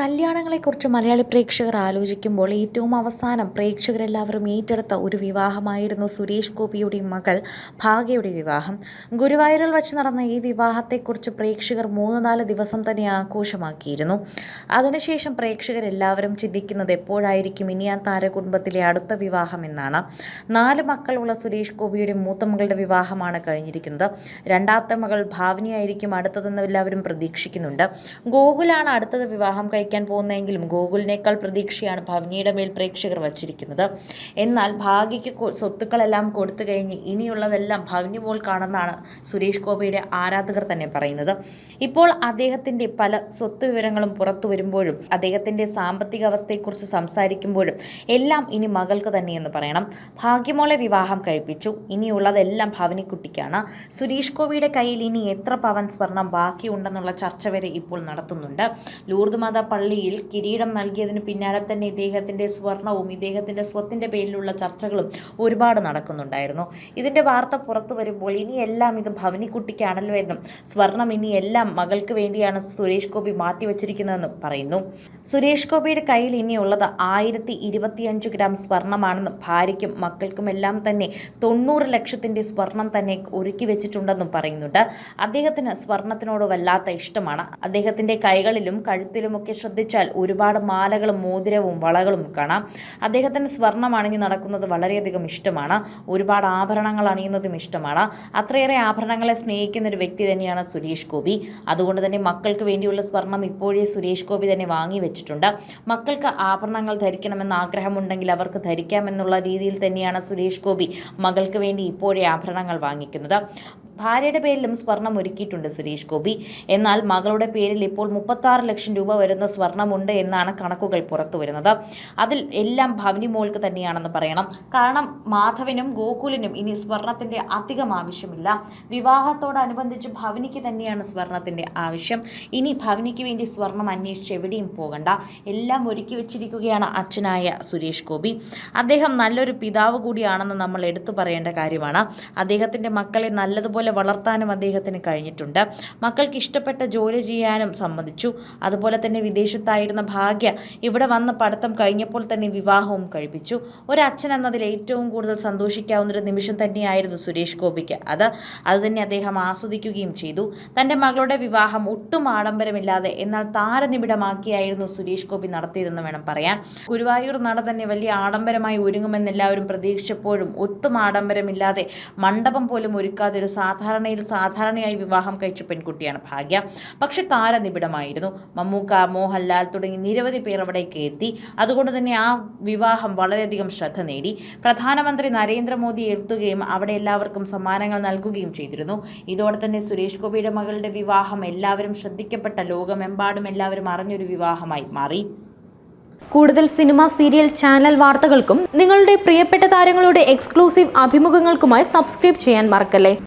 കല്യാണങ്ങളെക്കുറിച്ച് മലയാളി പ്രേക്ഷകർ ആലോചിക്കുമ്പോൾ ഏറ്റവും അവസാനം പ്രേക്ഷകരെല്ലാവരും ഏറ്റെടുത്ത ഒരു വിവാഹമായിരുന്നു സുരേഷ് ഗോപിയുടെ മകൾ ഭാഗ്യയുടെ വിവാഹം. ഗുരുവായൂരിൽ വച്ച് നടന്ന ഈ വിവാഹത്തെക്കുറിച്ച് പ്രേക്ഷകർ മൂന്ന് നാല് ദിവസം തന്നെ ആഘോഷമാക്കിയിരുന്നു. അതിനുശേഷം പ്രേക്ഷകരെല്ലാവരും ചിന്തിക്കുന്നത് എപ്പോഴായിരിക്കും ഇനി ആ താരകുടുംബത്തിലെ അടുത്ത വിവാഹം എന്നാണ്. നാല് മക്കളുള്ള സുരേഷ് ഗോപിയുടെ മൂത്ത മകളുടെ വിവാഹമാണ് കഴിഞ്ഞിരിക്കുന്നത്. രണ്ടാമത്തെ മകൾ ഭാവനയായിരിക്കും അടുത്തതെന്ന് എല്ലാവരും പ്രതീക്ഷിക്കുന്നുണ്ട്. ഗോകുലാണ് അടുത്തത് വിവാഹം കഴിക്കാൻ പോകുന്നതെങ്കിലും ഗോകുലിനേക്കാൾ പ്രതീക്ഷയാണ് ഭവനിയുടെ മേൽ പ്രേക്ഷകർ വച്ചിരിക്കുന്നത്. എന്നാൽ ഭാഗ്യയ്ക്ക് സ്വത്തുക്കളെല്ലാം കൊടുത്തു കഴിഞ്ഞ് ഇനിയുള്ളതെല്ലാം ഭവനി പോൽ കാണുന്നതാണ് സുരേഷ് ഗോപിയുടെ ആരാധകർ തന്നെ പറയുന്നത്. ഇപ്പോൾ അദ്ദേഹത്തിന്റെ പല സ്വത്ത് വിവരങ്ങളും പുറത്തു വരുമ്പോഴും അദ്ദേഹത്തിന്റെ സാമ്പത്തിക അവസ്ഥയെക്കുറിച്ച് സംസാരിക്കുമ്പോഴും എല്ലാം ഇനി മകൾക്ക് തന്നെയെന്ന് പറയണം. ഭാഗ്യമോളെ വിവാഹം കഴിപ്പിച്ചു. ഇനിയുള്ളതെല്ലാം ഭവനിക്കുട്ടിക്കാണ്. സുരേഷ് ഗോപിയുടെ കയ്യിൽ ഇനി എത്ര പവൻ സ്വർണം ബാക്കിയുണ്ടെന്നുള്ള ചർച്ച വരെ ഇപ്പോൾ നടത്തുന്നുണ്ട്. ലൂർദ് മാത പള്ളിയിൽ കിരീടം നൽകിയതിന് പിന്നാലെ തന്നെ ഇദ്ദേഹത്തിന്റെ സ്വർണവും ഇദ്ദേഹത്തിന്റെ സ്വത്തിന്റെ പേരിലുള്ള ചർച്ചകളും ഒരുപാട് നടക്കുന്നുണ്ടായിരുന്നു. ഇതിന്റെ വാർത്ത പുറത്തു വരുമ്പോൾ ഇനിയെല്ലാം ഇത് ഭവനിക്കുട്ടിക്കാണല്ലോ എന്നും സ്വർണം ഇനിയെല്ലാം മകൾക്ക് വേണ്ടിയാണ് സുരേഷ് ഗോപി മാറ്റിവെച്ചിരിക്കുന്നതെന്നും പറയുന്നു. സുരേഷ് ഗോപിയുടെ കയ്യിൽ ഇനിയുള്ളത് ആയിരത്തി ഇരുപത്തിയഞ്ച് ഗ്രാം സ്വർണമാണെന്നും ഭാര്യയ്ക്കും മക്കൾക്കുമെല്ലാം തന്നെ തൊണ്ണൂറ് ലക്ഷത്തിന്റെ സ്വർണം തന്നെ ഒരുക്കി വെച്ചിട്ടുണ്ടെന്നും പറയുന്നുണ്ട്. അദ്ദേഹത്തിന് സ്വർണത്തിനോട് വല്ലാത്ത ഇഷ്ടമാണ്. അദ്ദേഹത്തിന്റെ കൈകളിലും കഴുത്തിലുമൊക്കെ ശ്രദ്ധിച്ചാൽ ഒരുപാട് മാലകളും മോതിരവും വളകളും കാണാം. അദ്ദേഹത്തിന് സ്വർണം അണിഞ്ഞു നടക്കുന്നത് വളരെയധികം ഇഷ്ടമാണ്. ഒരുപാട് ആഭരണങ്ങൾ അണിയുന്നതും ഇഷ്ടമാണ്. അത്രയേറെ ആഭരണങ്ങളെ സ്നേഹിക്കുന്ന ഒരു വ്യക്തി തന്നെയാണ് സുരേഷ് ഗോപി. അതുകൊണ്ട് തന്നെ മക്കൾക്ക് വേണ്ടിയുള്ള സ്വർണം ഇപ്പോഴേ സുരേഷ് ഗോപി തന്നെ വാങ്ങി വെച്ചിട്ടുണ്ട്. മക്കൾക്ക് ആഭരണങ്ങൾ ധരിക്കണമെന്ന് ആഗ്രഹമുണ്ടെങ്കിൽ അവർക്ക് ധരിക്കാമെന്നുള്ള രീതിയിൽ തന്നെയാണ് സുരേഷ് ഗോപി മകൾക്ക് വേണ്ടി ഇപ്പോഴേ ആഭരണങ്ങൾ വാങ്ങിക്കുന്നത്. ഭാര്യയുടെ പേരിലും സ്വർണം ഒരുക്കിയിട്ടുണ്ട് സുരേഷ് ഗോപി. എന്നാൽ മകളുടെ പേരിൽ ഇപ്പോൾ മുപ്പത്താറ് ലക്ഷം രൂപ വരുന്ന സ്വർണമുണ്ട് എന്നാണ് കണക്കുകൾ പുറത്തു വരുന്നത് അതിൽ എല്ലാം ഭവനി മോൾക്ക് തന്നെയാണെന്ന് പറയണം. കാരണം മാധവനും ഗോകുലിനും ഇനി സ്വർണത്തിന്റെ അധികം ആവശ്യമില്ല. വിവാഹത്തോടനുബന്ധിച്ച് ഭവനിക്ക് തന്നെയാണ് സ്വർണത്തിന്റെ ആവശ്യം. ഇനി ഭവനിക്ക് വേണ്ടി സ്വർണം അന്വേഷിച്ച് എവിടെയും പോകണ്ട. എല്ലാം ഒരുക്കി വെച്ചിരിക്കുകയാണ് അച്ഛനായ സുരേഷ് ഗോപി. അദ്ദേഹം നല്ലൊരു പിതാവ് കൂടിയാണെന്ന് നമ്മൾ എടുത്തു പറയേണ്ട കാര്യമാണ്. അദ്ദേഹത്തിന്റെ മക്കളെ നല്ലതുപോലെ വളർത്താനും അദ്ദേഹത്തിന് കഴിഞ്ഞിട്ടുണ്ട്. മക്കൾക്ക് ഇഷ്ടപ്പെട്ട ജോലി ചെയ്യാനും സമ്മതിച്ചു. അതുപോലെ തന്നെ വിദേശത്തായിരുന്ന ഭാഗ്യ ഇവിടെ വന്ന് പഠിത്തം കഴിഞ്ഞപ്പോൾ തന്നെ വിവാഹവും കഴിപ്പിച്ചു. ഒരച്ഛൻ എന്നതിൽ ഏറ്റവും കൂടുതൽ സന്തോഷിക്കാവുന്ന ഒരു നിമിഷം തന്നെയായിരുന്നു സുരേഷ് ഗോപിക്ക്. അത് അത് തന്നെ അദ്ദേഹം ആസ്വദിക്കുകയും ചെയ്തു. തന്റെ മകളുടെ വിവാഹം ഒട്ടും ആഡംബരമില്ലാതെ എന്നാൽ താരനിബിഡമാക്കിയായിരുന്നു സുരേഷ് ഗോപി നടത്തിയതെന്ന് വേണം പറയാൻ. ഗുരുവായൂർ നട തന്നെ വലിയ ആഡംബരമായി ഒരുങ്ങുമെന്ന് എല്ലാവരും പ്രതീക്ഷിച്ചപ്പോഴും ഒട്ടും ആഡംബരമില്ലാതെ മണ്ഡപം പോലും ഒരുക്കാതെ ഒരു സാധാരണയിൽ സാധാരണയായി വിവാഹം കഴിച്ച പെൺകുട്ടിയാണ് ഭാഗ്യ. പക്ഷെ താരനിബിഡമായിരുന്നു. മമ്മൂക്ക മോഹൻലാൽ തുടങ്ങി നിരവധി പേർ അവിടേക്ക് എത്തി. അതുകൊണ്ട് തന്നെ ആ വിവാഹം വളരെയധികം ശ്രദ്ധ നേടി. പ്രധാനമന്ത്രി നരേന്ദ്രമോദി എത്തുകയും അവിടെ എല്ലാവർക്കും സമ്മാനങ്ങൾ നൽകുകയും ചെയ്തിരുന്നു. ഇതോടെ തന്നെ സുരേഷ് ഗോപിയുടെ മകളുടെ വിവാഹം എല്ലാവരും ശ്രദ്ധിക്കപ്പെട്ട ലോകമെമ്പാടും എല്ലാവരും അറിഞ്ഞൊരു വിവാഹമായി മാറി. കൂടുതൽ സിനിമ സീരിയൽ ചാനൽ വാർത്തകൾക്കും നിങ്ങളുടെ പ്രിയപ്പെട്ട താരങ്ങളുടെ എക്സ്ക്ലൂസീവ് അഭിമുഖങ്ങൾക്കുമായി സബ്സ്ക്രൈബ് ചെയ്യാൻ മറക്കല്ലേ?